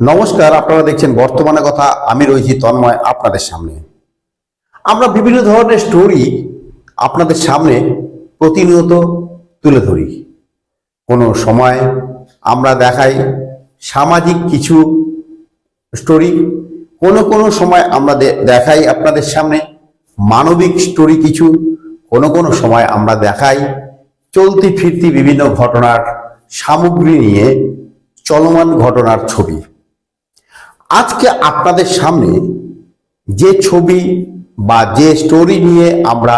নমস্কার, আপনারা দেখছেন বর্তমানে কথা, আমি রয়েছি তন্ময় আপনাদের সামনে। আমরা বিভিন্ন ধরনের স্টোরি আপনাদের সামনে প্রতিনিয়ত তুলে ধরি। কোনো সময় আমরা দেখাই সামাজিক কিছু স্টোরি কোনো কোনো সময় আমরা দেখাই আপনাদের সামনে মানবিক স্টোরি কিছু, কোনো কোনো সময় আমরা দেখাই চলতি ফিরতি বিভিন্ন ঘটনার সামগ্রী নিয়ে চলমান ঘটনার ছবি। আজকে আপনাদের সামনে যে ছবি বা যে স্টোরি নিয়ে আমরা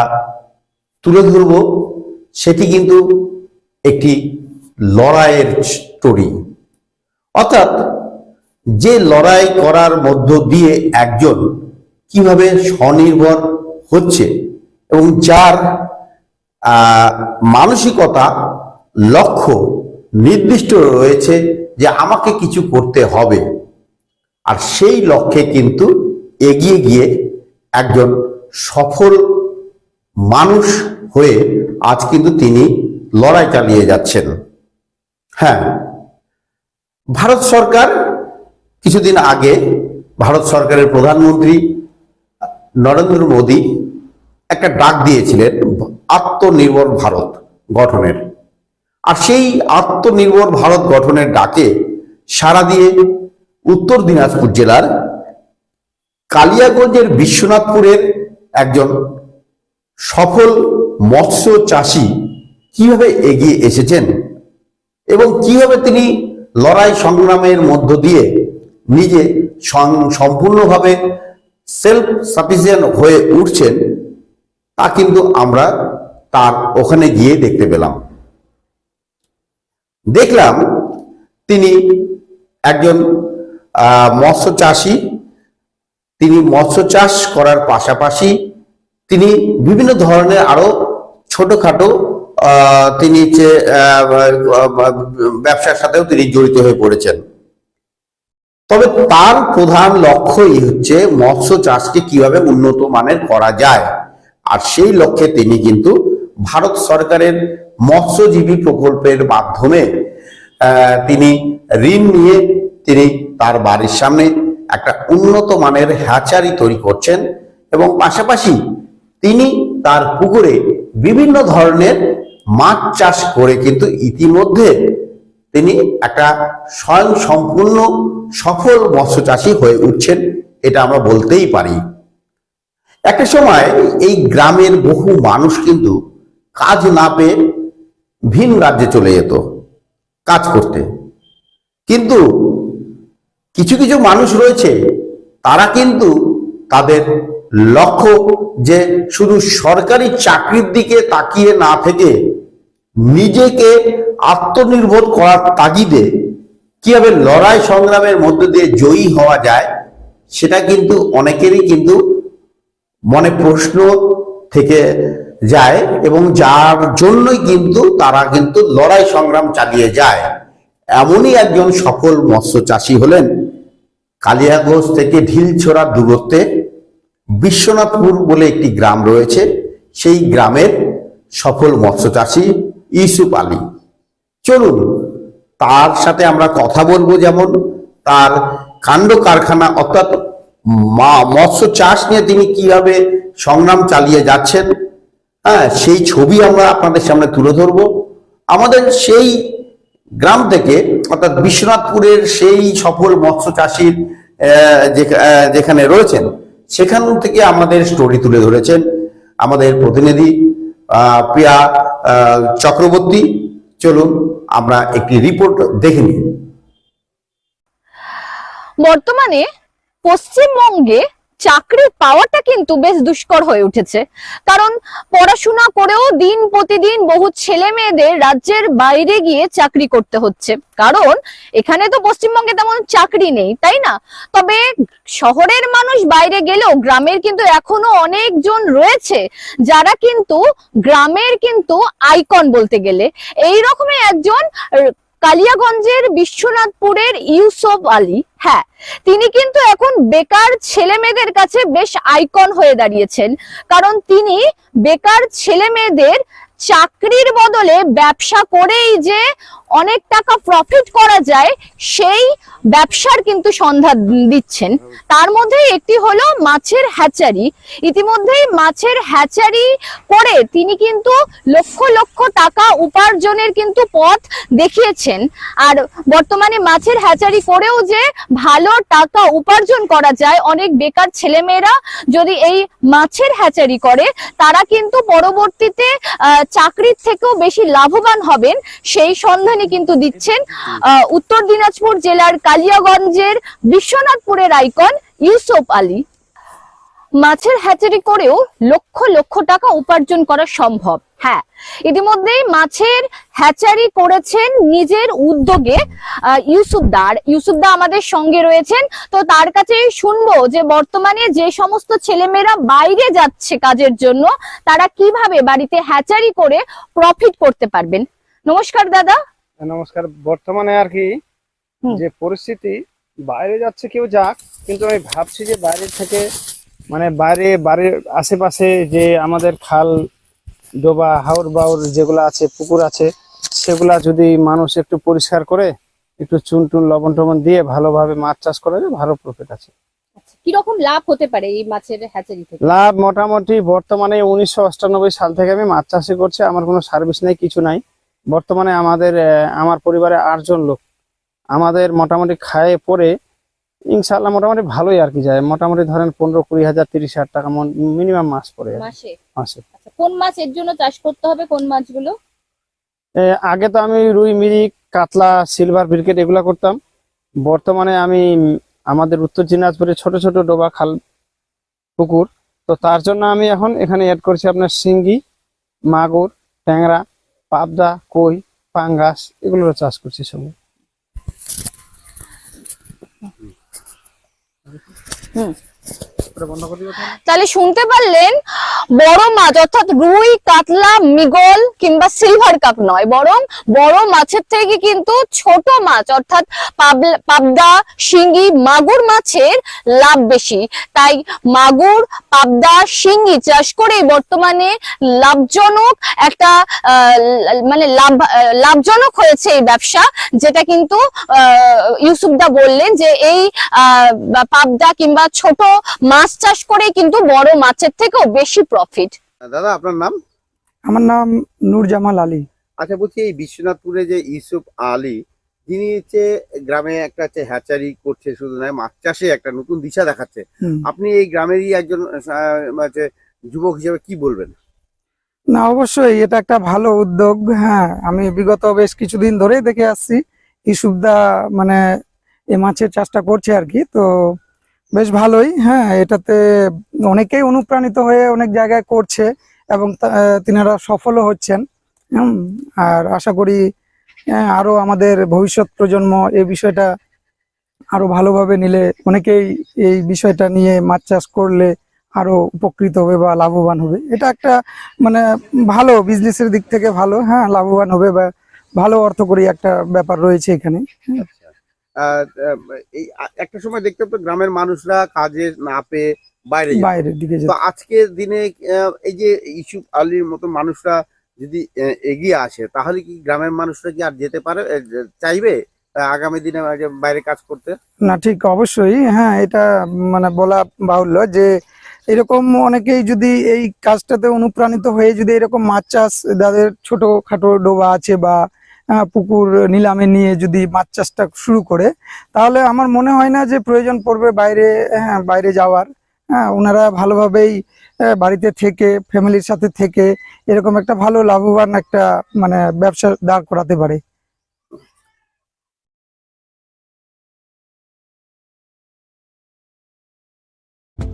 তুলে ধরব, সেটি কিন্তু একটি লড়াইয়ের স্টোরি অর্থাৎ যে লড়াই করার মধ্য দিয়ে একজন কীভাবে স্বনির্ভর হচ্ছে এবং যার মানসিকতা, লক্ষ্য নির্দিষ্ট রয়েছে যে আমাকে কিছু করতে হবে। আর সেই লক্ষ্যে কিন্তু এগিয়ে গিয়ে একজন সফল মানুষ হয়ে আজ কিন্তু তিনি লড়াই চালিয়ে যাচ্ছেন। হ্যাঁ ভারত সরকার কিছুদিন আগে ভারত সরকারের প্রধানমন্ত্রী নরেন্দ্র মোদী একটা ডাক দিয়েছিলেন, আত্মনির্ভর ভারত গঠনের। আর সেই আত্মনির্ভর ভারত গঠনের ডাকে সাড়া দিয়ে উত্তর দিনাজপুর জেলার কালিয়াগঞ্জের বিশ্বনাথপুরের একজন সফল মৎস্য চাষি কীভাবে এগিয়ে এসেছেন এবং কীভাবে তিনি লড়াই সংগ্রামের মধ্য দিয়ে নিজে সম্পূর্ণভাবে সেলফ সাফিসিয়েন্ট হয়ে উঠছেন, তা কিন্তু আমরা তার ওখানে গিয়ে দেখতে পেলাম। দেখলাম তিনি একজন মৎস্য চাষি, তিনি মৎস্য চাষ করার পাশাপাশি তিনি বিভিন্ন ধরনের আরও ছোটখাটো তিনি যে ব্যবসার সাথেও তিনি জড়িত হয়ে পড়েছেন। তবে তার প্রধান লক্ষ্যই হচ্ছে মৎস্য চাষকে কীভাবে উন্নত মানের করা যায়। আর সেই লক্ষ্যে তিনি কিন্তু ভারত সরকারের মৎস্যজীবী প্রকল্পের মাধ্যমে তিনি ঋণ নিয়ে তিনি তার বাড়ির সামনে একটা উন্নত মানের হ্যাচারি তৈরি করছেন এবং পাশাপাশি তিনি তার পুকুরে বিভিন্ন ধরনের মাছ চাষ করে কিন্তু ইতিমধ্যে তিনি একটা স্বয়ং সম্পূর্ণ সফল মৎস্য চাষী হয়ে উঠছেন, এটা আমরা বলতেই পারি। একটা সময় এই গ্রামের বহু মানুষ কিন্তু কাজ না পেয়ে ভিন রাজ্যে চলে যেত কাজ করতে। কিন্তু কিছু কিছু মানুষ রয়েছে, তারা কিন্তু তাদের লক্ষ্য যে শুধু সরকারি চাকরির দিকে তাকিয়ে না থেকে নিজেকে আত্মনির্ভর করার তাগিদে কীভাবে লড়াই সংগ্রামের মধ্য দিয়ে জয়ী হওয়া যায়, সেটা কিন্তু অনেকেরই কিন্তু মনে প্রশ্ন থেকে যায় এবং যার জন্যই কিন্তু তারা কিন্তু লড়াই সংগ্রাম চালিয়ে যায়। এমনই একজন সফল মৎস্য চাষী হলেন কালিয়াগঞ্জ থেকে ঢিলছড়া দূরত্বে বিশ্বনাথপুর বলে একটি গ্রাম রয়েছে। সেই গ্রামের সফল মৎস্য চাষী ইউসুফ আলী। চলুন, তার সাথে আমরা কথা বলব যেমন তার কাণ্ড কারখানা অর্থাৎ মৎস্য চাষ নিয়ে তিনি কীভাবে সংগ্রাম চালিয়ে যাচ্ছেন। হ্যাঁ সেই ছবি আমরা আপনাদের সামনে তুলে ধরবো। আমাদের সেই গ্রাম থেকে, অর্থাৎ বিশ্বনাথপুরের সেই সফল মৎস্য চাষির যেখানে রয়েছেন, সেখান থেকে আমাদের স্টোরি তুলে ধরেছেন আমাদের প্রতিনিধি প্রিয়া চক্রবর্তী। চলুন আমরা একটি রিপোর্ট দেখে নিই। বর্তমানে পশ্চিমবঙ্গে চাকরি পাওয়াটা কিন্তু বেশ দুষ্কর হয়ে উঠেছে। কারণ পড়াশোনা করেও দিন প্রতিদিন বহু ছেলে মেয়েদের রাজ্যের বাইরে গিয়ে চাকরি করতে হচ্ছে। কারণ এখানে তো পশ্চিমবঙ্গে তেমন চাকরি নেই, তাই না? তবে শহরের মানুষ বাইরে গেলেও গ্রামের কিন্তু এখনও অনেকজন রয়েছে যারা কিন্তু গ্রামের কিন্তু আইকন বলতে গেলে। এই রকমই একজন কালিয়াগঞ্জের বিশ্বনাথপুরের ইউসুফ আলী হ্যাঁ তিনি কিন্তু এখন বেকার ছেলে মেয়েদের কাছে বেশ আইকন হয়ে দাঁড়িয়েছেন। কারণ তিনি বেকার ছেলে মেয়েদের চাকরির বদলে ব্যবসা করেই যে অনেক টাকা প্রফিট করা যায়, সেই ব্যবসার কিন্তু সন্ধান দিচ্ছেন। তার মধ্যে একটি হলো মাছের হ্যাচারি। ইতিমধ্যেই মাছের হ্যাচারি করে তিনি কিন্তু লক্ষ লক্ষ টাকা উপার্জনের কিন্তু পথ দেখিয়েছেন। আর বর্তমানে মাছের হ্যাচারি করেও যে ভালো টাকা উপার্জন করা যায়, অনেক বেকার ছেলেমেয়েরা যদি এই মাছের হ্যাচারি করে, তারা কিন্তু পরবর্তীতে চাকরির থেকেও বেশি লাভবান হবেন। সেই সন্ধানই কিন্তু দিচ্ছেন উত্তর দিনাজপুর জেলার কালিয়াগঞ্জের বিশ্বনাথপুরের আইকন ইউসুফ আলী। মাছের হ্যাচারি করেও লক্ষ লক্ষ টাকা উপার্জন করা সম্ভব। হ্যাঁ ইতিমধ্যেই মাছের হ্যাচারি করেছেন নিজের উদ্যোগে আহ, ইউসুফ দা। আর ইউসুফ আমাদের সঙ্গে রয়েছেন তো তার কাছে শুনব যে বর্তমানে যে সমস্ত ছেলেমেয়েরা বাইরে যাচ্ছে কাজের জন্য তারা কীভাবে বাড়িতে হ্যাচারি করে প্রফিট করতে পারবেন। নমস্কার দাদা। নমস্কার। বর্তমানে আর কি যে পরিস্থিতি বাইরে যাচ্ছে কেউ যাক কিন্তু আমি ভাবছি যে বাইরে থেকে মানে বাইরে বাড়ির আশেপাশে যে আমাদের খাল ডোবা হাওর বাউর যেগুলো আছে পুকুর আছে সেগুলা যদি মানুষ একটু পরিষ্কার করে একটু চুন টুন লবণ টবণ দিয়ে ভালোভাবে মাছ চাষ করে ভালো প্রফিট আছে। কীরকম লাভ হতে পারে এই মাছের হ্যাচারি থেকে? লাভ মোটামুটি বর্তমানে উনিশশো সাল থেকে আমি মাছ চাষই করছি আমার কোনো সার্ভিস নেই কিছু নাই। বর্তমানে আমাদের আমার পরিবারে আটজন লোক। আমাদের মোটামুটি খায়ে পরে ইনশাল্লাহ মোটামুটি ভালোই আর কি যায়। মোটামুটি ধরেন পনেরো কুড়ি হাজার তিরিশ হাজার টাকা মিনিমাম মাস পরে মাসে? আচ্ছা কোন মাছ এর জন্য চাষ করতে হবে কোন মাছগুলো আগে তো আমি রুই মিরিক কাতলা সিলভার ব্রিকেট এগুলা করতাম। বর্তমানে আমি আমাদের উত্তর দিনাজপুরে ছোট ছোট ডোবা খাল পুকুর। তো তার জন্য আমি এখন এখানে অ্যাড করছি আপনার শিঙ্গি মাগুর ট্যাংরা পাবদা কই পাঙ্গাস এগুলোর চাষ করছি করে দিও তাহলে? শুনতে পারলেন, বড় মাছ অর্থাৎ রুই, কাতলা, মিগল কিংবা সিলভার কাপ নয়, বরং বড় মাছের থেকে কিন্তু ছোট মাছ অর্থাৎ পাবদা শিঙ্গি মাগুর মাছের লাভ বেশি তাই মাগুর, পাবদা শিঙ্গি চাষ করে বর্তমানে লাভজনক একটা মানে লাভ, লাভজনক হয়েছে এই ব্যবসা, যেটা কিন্তু ইউসুফদা বললেন যে এই পাবদা কিংবা ছোট মাছ চাষ করে কিন্তু বড় মাছের থেকেও বেশি প্রফিট দাদা আপনার নাম? আমার নাম নূর জামাল আলী। আচ্ছা বলছি এই বিশ্বনাথপুরে যে ইউসুফ আলী যিনি হচ্ছে গ্রামে একটা হচ্ছে হ্যাচারি করছে শুধু নয় মাছ চাষে একটা নতুন দিশা দেখাচ্ছে। আপনি এই গ্রামেরই একজন হচ্ছে যুবক হিসেবে কি বলবেন? না অবশ্যই এটা একটা ভালো উদ্যোগ হ্যাঁ। আমি বিগত বেশ কিছুদিন ধরেই দেখে আসছি ইসুবদা মানে এই মাছের চাষটা করছে আর কি তো বেশ ভালোই হ্যাঁ এটাতে অনেকেই অনুপ্রাণিত হয়ে অনেক জায়গায় করছে এবং তিনারা সফলও হচ্ছেন আর আশা করি হ্যাঁ, আরও আমাদের ভবিষ্যৎ প্রজন্ম এই বিষয়টা আরও ভালোভাবে নিলে অনেকেই এই বিষয়টা নিয়ে মাছ চাষ করলে আরও উপকৃত হবে বা লাভবান হবে। এটা একটা মানে ভালো বিজনেসের দিক থেকে ভালো হ্যাঁ লাভবান হবে বা ভালো অর্থকরী একটা ব্যাপার রয়েছে এখানে। এই একটা সময় দেখতে তো গ্রামের মানুষরা কাজে না পেয়ে বাইরে। বাইরের দিকে তো আজকের দিনে এই যে ইউসুফ আলীর মতো মানুষরা যদি এগিয়ে আসে তাহলে কি গ্রামের মানুষরা কি আর যেতে পারে চাইবে আগামী দিনে বাইরে কাজ করতে? না ঠিক অবশ্যই। হ্যাঁ এটা মানে বলা বাহুল্য যে এরকম অনেকেই যদি এই কাজটাতে অনুপ্রাণিত হয়ে যদি এরকম মাছ চাষ যাদের ছোট খাটো ডোবা আছে বা পুকুর নিলামে নিয়ে যদি মাছ চাষটা শুরু করে, তাহলে আমার মনে হয় না যে প্রয়োজন পড়বে বাইরে হ্যাঁ বাইরে যাওয়ার। হ্যাঁ ওনারা ভালোভাবেই বাড়িতে থেকে ফ্যামিলির সাথে থেকে এরকম একটা ভালো লাভবান একটা মানে ব্যবসা দাঁড় করাতে পারে।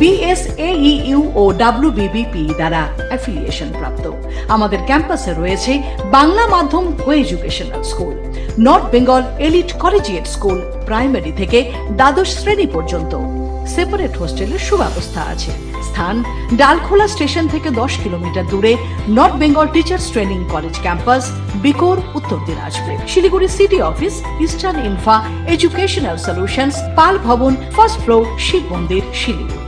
বিএসএইউ ও ডাব্লিউবিবিপি দ্বারা অ্যাফিলিয়েশন প্রাপ্ত। আমাদের ক্যাম্পাসে রয়েছে বাংলা মাধ্যম co educational school North Bengal elite collegiate school, primary থেকে দ্বাদশ শ্রেণি পর্যন্ত। সেপারেট হোস্টেলের সুব্যবস্থা আছে। স্থান ডালখোলা স্টেশন থেকে দশ কিলোমিটার দূরে North Bengal teachers training college campus, Bikor, Uttar Dinajpur. Siliguri city office, eastern infra educational solutions, Pal Bhawan, first floor, Shiva মন্দির, শিলিগুড়ি।